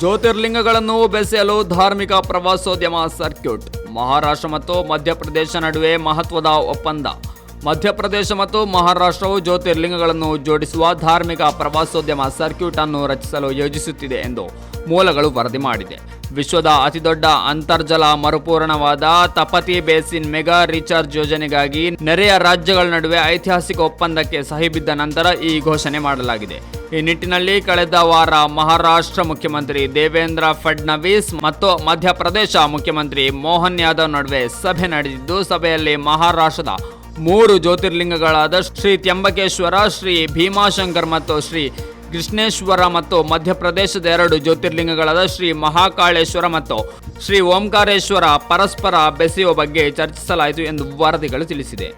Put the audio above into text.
ಜ್ಯೋತಿರ್ಲಿಂಗಗಳನ್ನು ಬೆಸೆಯಲು ಧಾರ್ಮಿಕ ಪ್ರವಾಸೋದ್ಯಮ ಸರ್ಕ್ಯೂಟ್. ಮಹಾರಾಷ್ಟ್ರ ಮತ್ತು ಮಧ್ಯಪ್ರದೇಶ ನಡುವೆ ಮಹತ್ವದ ಒಪ್ಪಂದ. ಮಧ್ಯಪ್ರದೇಶ ಮತ್ತು ಮಹಾರಾಷ್ಟ್ರವು ಜ್ಯೋತಿರ್ಲಿಂಗಗಳನ್ನು ಜೋಡಿಸುವ ಧಾರ್ಮಿಕ ಪ್ರವಾಸೋದ್ಯಮ ಸರ್ಕ್ಯೂಟ್ ಅನ್ನು ರಚಿಸಲು ಯೋಜಿಸುತ್ತಿದೆ ಎಂದು ಮೂಲಗಳು ವರದಿ ಮಾಡಿದೆ. ವಿಶ್ವದ ಅತಿದೊಡ್ಡ ಅಂತರ್ಜಲ ಮರುಪೂರಣವಾದ ತಪತಿ ಬೇಸಿನ್ ಮೆಗಾ ರೀಚಾರ್ಜ್ ಯೋಜನೆಗಾಗಿ ನೆರೆಯ ರಾಜ್ಯಗಳ ನಡುವೆ ಐತಿಹಾಸಿಕ ಒಪ್ಪಂದಕ್ಕೆ ಸಹಿ ಬಿದ್ದ ನಂತರ ಈ ಘೋಷಣೆ ಮಾಡಲಾಗಿದೆ. ಈ ನಿಟ್ಟಿನಲ್ಲಿ ಕಳೆದ ವಾರ ಮಹಾರಾಷ್ಟ್ರ ಮುಖ್ಯಮಂತ್ರಿ ದೇವೇಂದ್ರ ಫಡ್ನವೀಸ್ ಮತ್ತು ಮಧ್ಯಪ್ರದೇಶ ಮುಖ್ಯಮಂತ್ರಿ ಮೋಹನ್ ಯಾದವ್ ನಡುವೆ ಸಭೆ ನಡೆದಿದ್ದು, ಸಭೆಯಲ್ಲಿ ಮಹಾರಾಷ್ಟ್ರದ ಮೂರು ಜ್ಯೋತಿರ್ಲಿಂಗಗಳಾದ ಶ್ರೀ ತ್ಯಂಬಕೇಶ್ವರ ಶ್ರೀ ಭೀಮಾಶಂಕರ್ ಮತ್ತು ಶ್ರೀ ಕೃಷ್ಣೇಶ್ವರ ಮತ್ತು ಮಧ್ಯಪ್ರದೇಶದ ಎರಡು ಜ್ಯೋತಿರ್ಲಿಂಗಗಳಾದ ಶ್ರೀ ಮಹಾಕಾಳೇಶ್ವರ ಮತ್ತು ಶ್ರೀ ಓಂಕಾರೇಶ್ವರ ಪರಸ್ಪರ ಬೆಸೆಯುವ ಬಗ್ಗೆ ಚರ್ಚಿಸಲಾಯಿತು ಎಂದು ವರದಿಗಳು ತಿಳಿಸಿದೆ.